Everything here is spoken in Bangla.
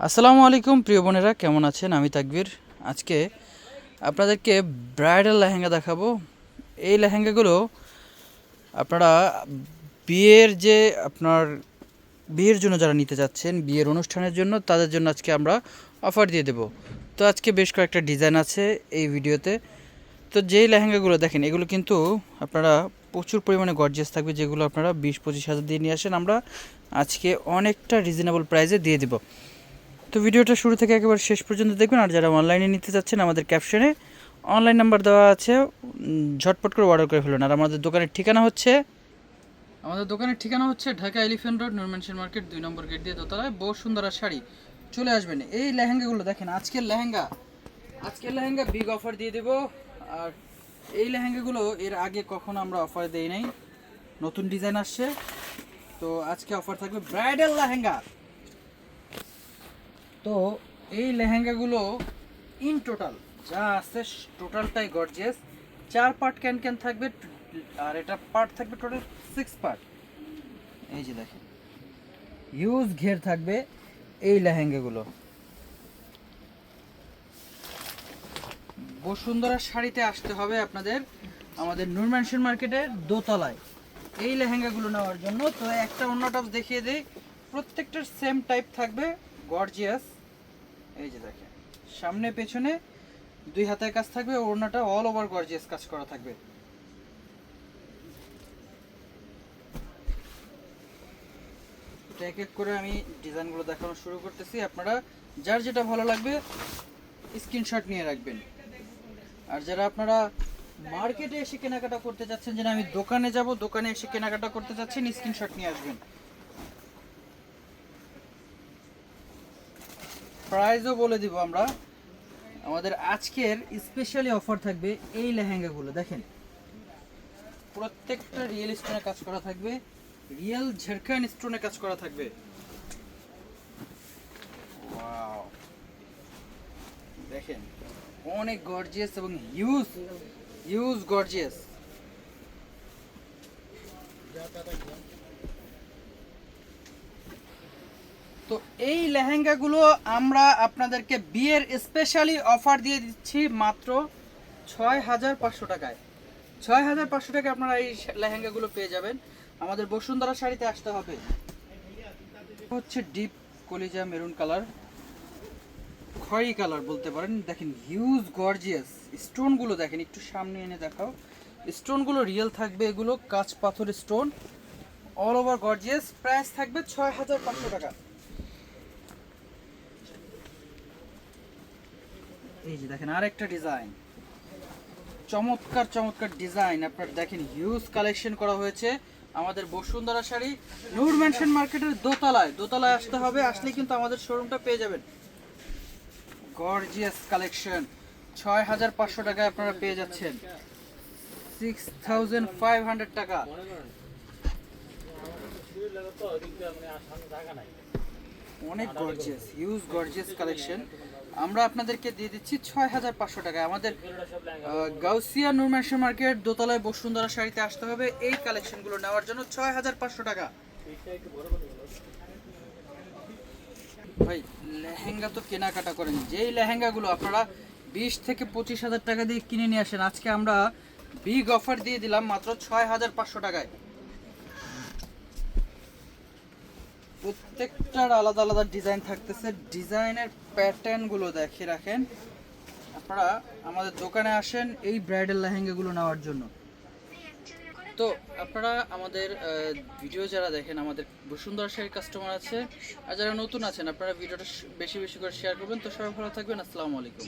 আসসালামু আলাইকুম, প্রিয় বোনেরা, কেমন আছেন? আমি তাকবীর। আজকে আপনাদেরকে ব্রাইডাল লেহেঙ্গা দেখাবো। এই লেহেঙ্গাগুলো আপনারা বিয়ের যে আপনার বিয়ের জন্য যারা নিতে যাচ্ছেন, বিয়ের অনুষ্ঠানের জন্য, তাদের জন্য আজকে আমরা অফার দিয়ে দেব। তো আজকে বেশ কয়েকটা ডিজাইন আছে এই ভিডিওতে। তো যেই লেহেঙ্গাগুলো দেখেন, এগুলো কিন্তু আপনারা প্রচুর পরিমাণে গর্জিয়াস থাকবে, যেগুলো আপনারা বিশ পঁচিশ হাজার দিয়ে নিয়ে আসেন। আমরা আজকে অনেকটা রিজনেবল প্রাইসে দিয়ে দেবো। তো ভিডিওটা শুরু থেকে একেবারে শেষ পর্যন্ত দেখবেন আর যারা অনলাইনে নিতে চাচ্ছেন, আমাদের ক্যাপশনে অনলাইন নাম্বার দেওয়া আছে। ঝটপট করে অর্ডার করে ফেলুন। আর আমাদের দোকানের ঠিকানা হচ্ছে? আমাদের দোকানের ঠিকানা হচ্ছে Dhaka elephant road Nur mansion market দুই নম্বর গেট দিয়ে দোতলায় বহু সুন্দর আর শাড়ি। চলে আসবেন। এই লেহেঙ্গাগুলো দেখেন, আজকের লেহেঙ্গা। আজকের লেহেঙ্গা বিগ অফার দিয়ে দেব। আর এই লেহেঙ্গাগুলো এর আগে কখনো আমরা অফার দেই নাই। নতুন ডিজাইন আসছে। তো আজকে অফার থাকবে ব্রাইডাল লেহেঙ্গা। তো এই লেহেঙ্গাগুলো ইন টোটাল যা আছে টোটালটাই গর্জিয়াস চার পার্ট ক্যান ক্যান থাকবে, আর এটা পার্ট থাকবে টোটাল সিক্স পার্ট এই যে দেখেন ইউজ ঘের থাকবে এই লেহেঙ্গাগুলো। বসুন্ধরা শাড়িতে আসতে হবে আপনাদের, আমাদের নুরম্যানশন মার্কেটের দোতলায়। এই লেহেঙ্গাগুলো নেওয়ার জন্য, তো একটা অন্য টপ দেখিয়ে দিই, প্রত্যেকটার সেম টাইপ থাকবে গর্জিয়াস এই যে দেখেন, সামনে পেছনে দুই হাতের কাজ থাকবে, ওড়নাটা অল ওভার গর্জিয়াস কাজ করা থাকবে। এক এক করে আমি ডিজাইনগুলো দেখানো শুরু করতেছি। আপনারা যার যেটা ভালো লাগবে স্ক্রিনশট নিয়ে রাখবেন। আর যারা আপনারা মার্কেটে এসে কেনাকাটা করতে চাচ্ছেন যেন আমি দোকানে যাব, দোকানে এসে কেনাকাটা করতে চাচ্ছেন স্ক্রিনশট নিয়ে আসবেন। প্রাইসও বলে দিব আমরা। আমাদের আজকের স্পেশালি অফার থাকবে এই লেহেঙ্গাগুলো, দেখেন। প্রত্যেকটা রিয়েল স্টোনে কাজ করা থাকবে রিয়েল ঝেরখান স্টোনে কাজ করা থাকবে। দেখেন, অনেক গর্জিয়াস এবং হিউজ হিউজ গর্জিয়াস তো এই লেহেঙ্গাগুলো আমরা আপনাদেরকে বিয়ের স্পেশালি অফার দিয়ে দিচ্ছি মাত্র ছয় হাজার পাঁচশো টাকায়। ছয় হাজার পাঁচশো টাকায় আপনারা এই লেহেঙ্গাগুলো পেয়ে যাবেন। আমাদের বসুন্ধরা শাড়িতে আসতে হবে। হচ্ছে ডিপ কলিজা মেরুন কালার খয়ি কালার বলতে পারেন। দেখেন হিউজ গর্জিয়াস স্টোনগুলো দেখেন, একটু সামনে এনে দেখাও। স্টোনগুলো রিয়েল থাকবে এগুলো, কাঁচ পাথর stone all over gorgeous price থাকবে ছয় হাজার পাঁচশো টাকা। এই যে দেখেন আরেকটা ডিজাইন। চমৎকার চমৎকার ডিজাইন। আপনার দেখেন হিউজ কালেকশন করা হয়েছে আমাদের বসুন্ধরা শাড়ি। নূর ম্যানশন মার্কেটের দোতলায় দোতলায় আসতে হবে, আসলে কিন্তু আমাদের শোরুমটা পেয়ে যাবেন। গর্জিয়াস কালেকশন ছয় হাজার পাঁচশো টাকায় আপনারা পেয়ে যাচ্ছেন। সিক্স থাউজেন্ড ফাইভ হান্ড্রেড টাকা। অনেক গর্জিয়াস হিউজ গর্জিয়াস কালেকশন আমরা আপনাদেরকে দিয়ে দিচ্ছি ছয় হাজার পাঁচশো টাকায় আমাদের গাউসিয়া নুরম্যানশন মার্কেট দোতলায় বসুন্ধরা শাড়িতে আসতে হবে। এই কালেকশনগুলো নেওয়ার জন্য ছয় হাজার পাঁচশো টাকা। ভাই, লেহেঙ্গা তো কেনাকাটা করেন। যেই লেহেঙ্গাগুলো আপনারা বিশ থেকে পঁচিশ হাজার টাকা দিয়ে কিনে নিয়ে আসেন, আজকে আমরা বিগ অফার দিয়ে দিলাম মাত্র ছয় হাজার পাঁচশো টাকায়। প্রত্যেকটার আলাদা আলাদা ডিজাইন থাকতেছে। ডিজাইনের প্যাটার্নগুলো দেখে রাখেন। আপনারা আমাদের দোকানে আসেন এই ব্রাইডাল লেহেঙ্গাগুলো নেওয়ার জন্য। তো আপনারা আমাদের ভিডিও যারা দেখেন, আমাদের বসুন্ধরা শাড়ির কাস্টমার আছে, আর যারা নতুন আছেন, আপনারা ভিডিওটা বেশি বেশি করে শেয়ার করবেন। তো সবাই ভালো থাকবেন। আসসালামু আলাইকুম।